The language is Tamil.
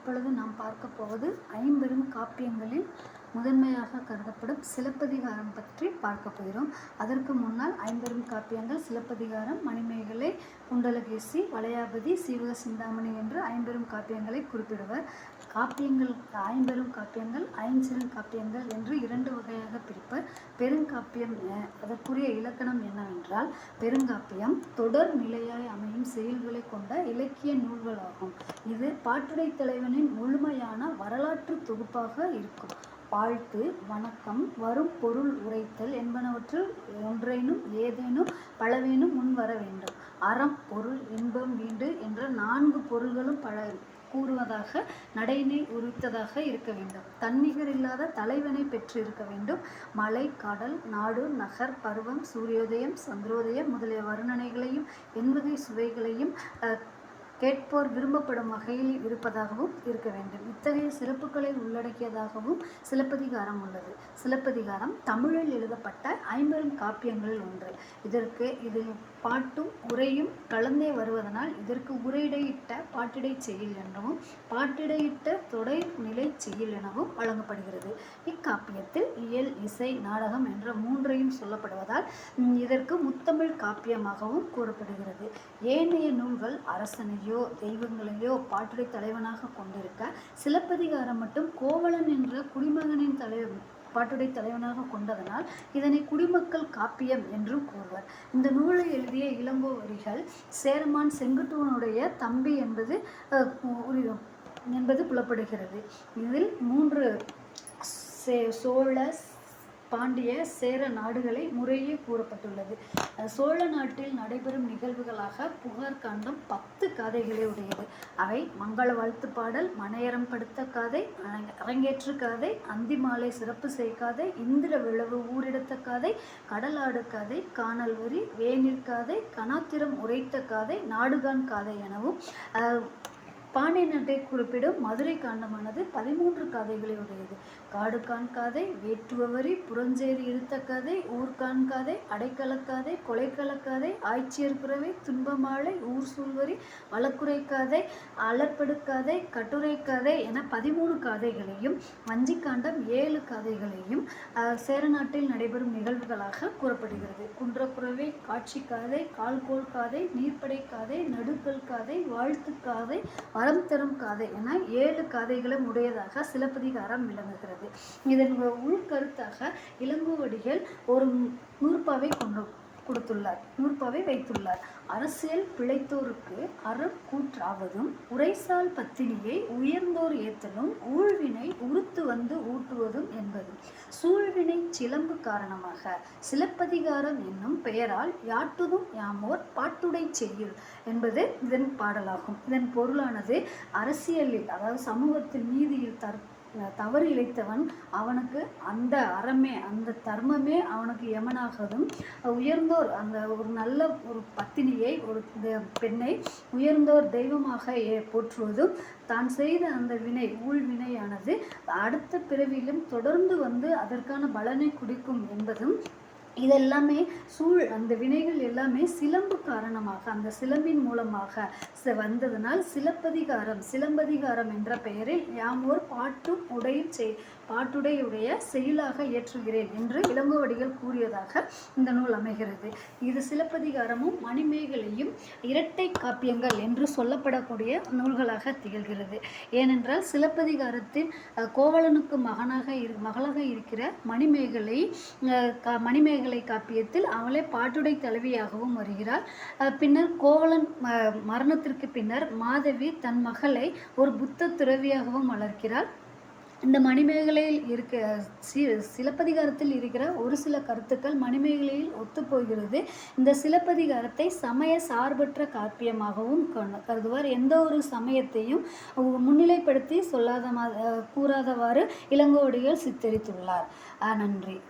இப்பொழுது நாம் பார்க்க போவது ஐம்பெரும் காப்பியங்களில் முதன்மையாக கருதப்படும் சிலப்பதிகாரம் பற்றி பார்க்க போகிறோம். அதற்கு முன்னால் ஐம்பெரும் காப்பியங்கள் சிலப்பதிகாரம் மணிமேகலை குண்டலகேசி வளையாபதி சீவக சிந்தாமணி என்று ஐம்பெரும் காப்பியங்களை குறிப்பிடுவர். காப்பியங்கள் ஐம்பெரும் காப்பியங்கள் ஐஞ்சிறும் காப்பியங்கள் என்று இரண்டு வகையாக பிரிப்பர். பெருங்காப்பியம் அதற்குரிய இலக்கணம் என்னவென்றால் பெருங்காப்பியம் தொடர் நிலையாய் அமையும் செயல்களை கொண்ட இலக்கிய நூல்களாகும். இது பாட்டுடை தலைவனின் முழுமையான வரலாற்று தொகுப்பாக இருக்கும். வாழ்த்து வணக்கம் வரும் பொருள் உரைத்தல் என்பனவற்றில் ஒன்றேனும் ஏதேனும் பலவேனும் முன் வர வேண்டும். அறம் பொருள் இன்பம் வீண்டு என்ற நான்கு பொருள்களும் பல கூறுவதாக நடையினை உரித்ததாக இருக்க வேண்டும். தன்னிகர் இல்லாத தலைவனை பெற்று இருக்க வேண்டும். மலை கடல் நாடு நகர் பருவம் சூரியோதயம் சந்திரோதயம் முதலிய வர்ணனைகளையும் எண்வகை சுவைகளையும் அஹ், கேட்போர் விரும்பப்படும் வகையில் இருப்பதாகவும் இருக்க வேண்டும். இத்தகைய சிறப்புகளை உள்ளடக்கியதாகவும் சிலப்பதிகாரம் உள்ளது. சிலப்பதிகாரம் தமிழில் எழுதப்பட்ட ஐம்பெரும் காப்பியங்களில் ஒன்று. இதற்கு இது பாட்டும் உரையும் கலந்தே வருவதனால் இதற்கு உரையிடையிட்ட பாட்டிடை செயல் எனவும் பாட்டிடையிட்ட தொடை நிலை செயல் எனவும் வழங்கப்படுகிறது. இக்காப்பியத்தில் இயல் இசை நாடகம் என்ற மூன்றையும் சொல்லப்படுவதால் இதற்கு முத்தமிழ் காப்பியமாகவும் கூறப்படுகிறது. ஏனைய நூல்கள் அரசனையும் தெய்வங்களையோ பாட்டுடை தலைவனாக கொண்டிருக்க சிலப்பதிகாரம் மட்டும் கோவலன் என்ற குடிமகனின் தலை பாட்டுடை தலைவனாக கொண்டதனால் இதனை குடிமக்கள் காப்பியம் என்றும் கூறுவர். இந்த நூலை எழுதிய இளங்கோவரிகள் சேரமான் செங்குட்டுவனுடைய தம்பி என்பது என்பது புலப்படுகிறது. இதில் மூன்று சே சோழ பாண்டிய சேர நாடுகளை முறையே கூறப்பட்டுள்ளது. சோழ நாட்டில் நடைபெறும் நிகழ்வுகளாக புகார் காண்டம் பத்து கதைகளை உடையது. அவை மங்கள வாழ்த்து பாடல் மனையரம் படுத்த கதை அரங்கேற்று கதை அந்தி மாலை சிறப்பு செய்ய கதை இந்திர விழவு ஊரிடத்த கதை கடலாடு கதை காணல் வரி வேனிற் கதை கணாத்திரம் உரைத்த கதை நாடுகான் கதை எனவும் பாண்டிய நாட்டை குறிப்பிடும் மதுரை காண்டமானது பதிமூன்று கதைகளை உடையது காடுகான் கதை வேட்டுவவரி புறஞ்சேரி இருத்த கதை ஊர்கான் கதை அடைக்கலக்காதை கொலைக்கலக்காதை கொலைக்களக் ஆய்ச்சியர் குறவை துன்பமாலை ஊர் சூழ்வரி வழக்குரை கதை அலற்படு கட்டுரை கதை என பதிமூணு கதைகளையும் வஞ்சிக்காண்டம் ஏழு கதைகளையும் சேரநாட்டில் நடைபெறும் நிகழ்வுகளாக கூறப்படுகிறது. குன்றக்குறவை காட்சி கதை கால்கோள் கதை நீர்ப்படை கதை நடுக்கல் கதை வாழ்த்து கதை வரம் தரும் கதை என ஏழு கதைகளும் உடையதாக சிலப்பதிகாரம் விளங்குகிறது. இதன் உள்கருத்தாக இளங்கோவடிகள் ஒரு நூற்பாவை கொண்டு கொடுத்துள்ளார். நூற்பவை வைத்துள்ளார். அரசியல் பிழைத்தோருக்கு அறக்கூற்றாவதும் உரைசால் பத்தினியை உயர்ந்தோர் ஏத்தலும் ஊழ்வினை உறுத்து வந்து ஊட்டுவதும் என்பதும் சூழ்வினை சிலம்பு காரணமாக. சிலப்பதிகாரம் என்னும் பெயரால் யாட்டுதும் யாமோர் பாட்டுடை செய்யுள் என்பது இதன் பாடலாகும். இதன் பொருளானது அரசியலில் அதாவது சமூகத்தில் நீதியில் தற் தவறு இழைத்தவன் அவனுக்கு அந்த அறமே அந்த தர்மமே அவனுக்கு யமனாகவும் உயர்ந்தோர் அந்த ஒரு நல்ல ஒரு பத்தினியை ஒரு பெண்ணை உயர்ந்தோர் தெய்வமாக ஏ- போற்றுவதும் தான் செய்த அந்த வினை ஊழ்வினையானது அடுத்த பிறவியிலும் தொடர்ந்து வந்து அதற்கான பலனை குடிக்கும் என்பதும் இதெல்லாமே சூழ் அந்த வினைகள் எல்லாமே சிலம்பு காரணமாக அந்த சிலம்பின் மூலமாக வந்ததனால் சிலப்பதிகாரம் சிலம்பதிகாரம் என்ற பெயரில் யாமோர் பாட்டும் உடையும் செய் பாட்டுடையுடைய செயலாக ஏற்றுகிறேன் என்று இளங்கோவடிகள் கூறியதாக இந்த நூல் அமைகிறது. இது சிலப்பதிகாரமும் மணிமேகலையும் இரட்டை காப்பியங்கள் என்று சொல்லப்படக்கூடிய நூல்களாக திகழ்கிறது. ஏனென்றால் சிலப்பதிகாரத்தின் கோவலனுக்கு மகனாக இரு மகளாக இருக்கிற மணிமேகலை மணிமேகலை மணிமேகலை காப்பியத்தில் அவளே பாட்டுடை தலைவியாகவும் வருகிறாள். பின்னர் கோவலன் ம- மரணத்திற்கு பின்னர் மாதவி தன் மகளை ஒரு புத்த துறவியாகவும் வளர்க்கிறாள். இந்த மணிமேகலையில் இருக்க சி சிலப்பதிகாரத்தில் இருக்கிற ஒரு சில கருத்துக்கள் மணிமேகலையில் ஒத்துப்போகிறது. இந்த சிலப்பதிகாரத்தை சமய சார்பற்ற காப்பியமாகவும் கருதுவார். எந்த ஒரு சமயத்தையும் முன்னிலைப்படுத்தி சொல்லாத கூறாதவாறு இளங்கோடிகள் சித்தரித்துள்ளார். நன்றி.